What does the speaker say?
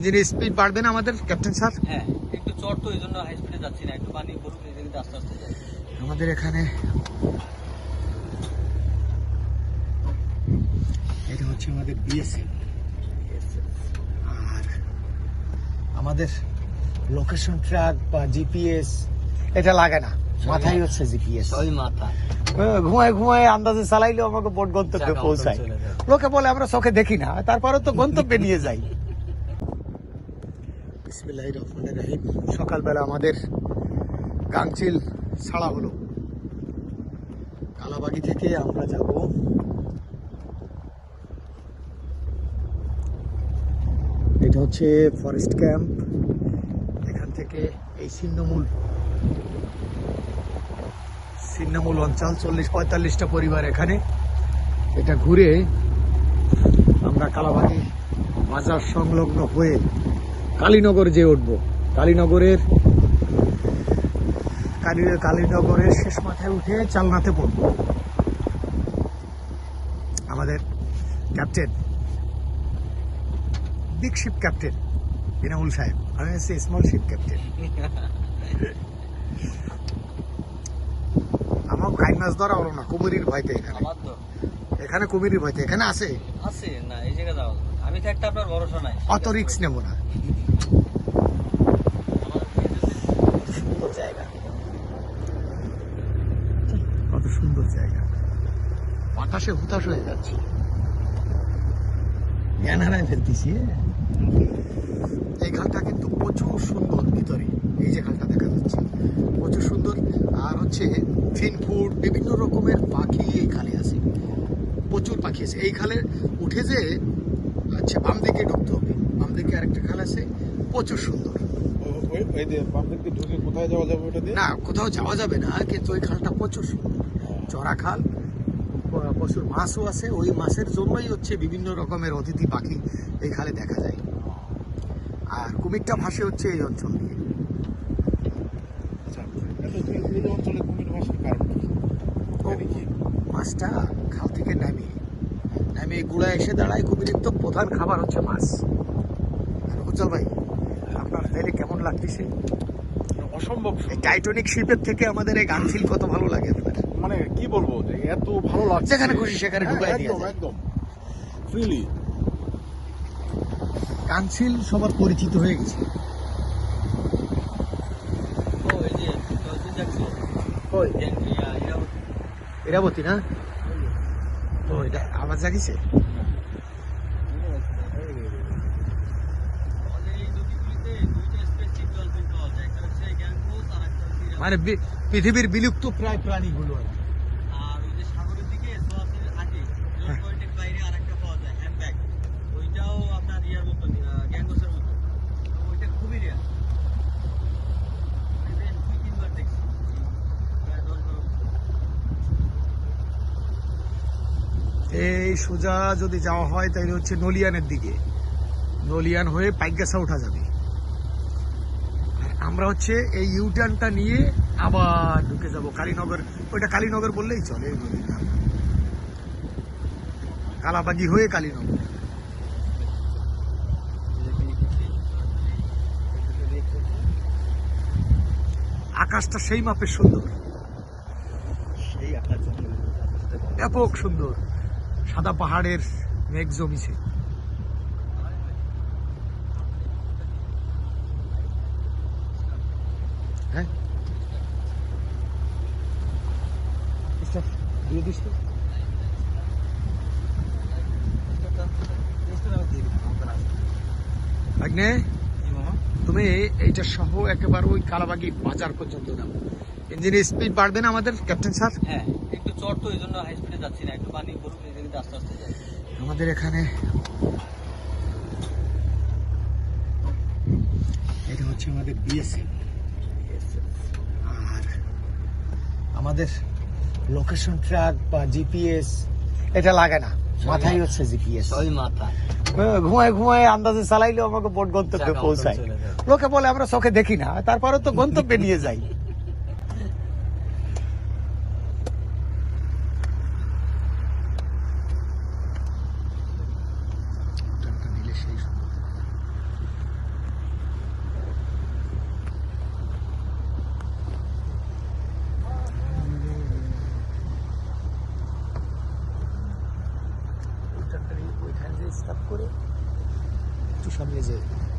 ইঞ্জিনের স্পিড বাড়বে না আমাদের ক্যাপ্টেন স্যার হ্যাঁ একটু চট তো এই জন্য হাই স্পিডে যাচ্ছি না একটু পানি পড়ুক এই আস্তে আস্তে যাই আমাদের এখানে এটা হচ্ছে আমাদের বিএসএফ আর আমাদের লোকেশন ট্র্যাক বা জিপিএস এটা লাগে না। মাথায় হচ্ছে জিপিএস ওই মাথা। ঘুমায় ঘুমায় আন্দাজে চালাইলেও আমাকে বোট গন্তব্যে পৌঁছায়। লোকে বলে আমরা চোখে দেখি না। তারপরে তো গন্তব্যে নিয়ে যাই। বিসমিল্লাহির রহমানির রহিম। সকালবেলা আমাদের গাংচিল ছাড়া হলো। কালাবাগি থেকে আমরা যাব। এটা হচ্ছে ফরেস্ট ক্যাম্প এখান থেকে এই ছিন্নমূল। ছিন্নমূল অঞ্চল, চল্লিশ, পঁয়তাল্লিশটা পরিবার এখানে। এটা ঘুরে আমরা কালাবাগি বাজার সংলগ্ন হয়ে কালীনগর যে উঠবো। কালীনগরের কালী কালীনগরের শেষ মাথায় উঠে চালনাতে পড়ব। আমাদের captain big ship captain Binamul সাহেব আমি হচ্ছে স্মল শিপ ক্যাপ্টেন। আমার কাইন মাছ ধরা হলো না কুমিরির ভয়তে এখানে। এখানে কুমিরির ভয়তে এখানে আছে? আছে না এই জায়গা যাও আমি থাকতে আপনার ভরসা নাই। অত রিক্স নেব না। সুন্দর জায়গা কত সুন্দর জায়গা। বাতাসে হুতাশ হয়ে যাচ্ছে। জ্ঞান হারায় এই খালটা কিন্তু প্রচুর সুন্দর ভিতরে, এই যে খালটা দেখা যাচ্ছে। প্রচুর সুন্দর। আর হচ্ছে ফিনফুড, বিভিন্ন রকমের পাখি এই আছে। প্রচুর পাখি আছে। এই খালে উঠে যে আচ্ছা বাম দিকে ঢুকতে হবে। বাম দিকে আরেকটা খাল আছে প্রচুর সুন্দর। না কোথাও যাওয়া যাবে না কিন্তু ওই খালটা প্রচুর সুন্দর। চড়া খাল প্রচুর মাছও আছে। ওই মাছের জন্যই হচ্ছে বিভিন্ন রকমের অতিথি পাখি এই খালে দেখা যায়। আর কুমিরটা ভাসে হচ্ছে এই অঞ্চল দিয়ে। আচ্ছা মাছটা খাল থেকে নামে নামে গুড়া এসে দাঁড়াই কুমিরের তো প্রধান খাবার হচ্ছে মাছ। উজ্জ্বল ভাই আপনার তাইলে কেমন লাগতেছে? অসম্ভব। টাইটনিক শিল্পের থেকে আমাদের এই গান গানফিল কত ভালো লাগে আপনার মানে কি বলব যে এত ভালো লাগছে। যেখানে খুশি সেখানে হ্যাঁ, ঢুকাই দিয়া একদম। একদম ফ্রিলি কানসিল সবার পরিচিত হয়ে গেছে। ইরাবতী না? এটা আবার জাগিছে। মানে পৃথিবীর বিলুপ্ত প্রায় প্রাণীগুলো। আর এই সোজা যদি যাওয়া হয় তাহলে হচ্ছে নলিয়ানের দিকে। নলিয়ান হয়ে পাইগাসা ওঠা যাবে। আর আমরা হচ্ছে এই ইউটার্নটা নিয়ে আবার ঢুকে যাব কালীনগর। ওইটা কালীনগর বললেই চলে এই নদীর নাম। কালাবাগি হয়ে কালীনগর। আকাশটা সেই মাপের সুন্দর। সেই আকাশ ব্যাপক সুন্দর। সাদা পাহাড়ের মেঘ জমিছে। হ্যাঁ? তুমি এইটা সহ একেবারে ওই কালাবাগি বাজার পর্যন্ত যাও। ইঞ্জিনের স্পিড বাড়বে না আমাদের ক্যাপ্টেন স্যার হ্যাঁ একটু চড় তো, এই জন্য হাই স্পিডে যাচ্ছি না, একটু পানি পড়ুক আমাদের এখানে এটা হচ্ছে আমাদের বিএসএফ আর আমাদের লোকেশন ট্র্যাক বা জিপিএস এটা লাগে না। মাথায় হচ্ছে জিপিএস ওই মাথা। ঘুমায় ঘুমায় আন্দাজে চালাইলেও আমাকে বোট গন্তব্যে পৌঁছায়। লোকে বলে আমরা চোখে দেখি না। তারপরে তো গন্তব্যে নিয়ে যাই। company is?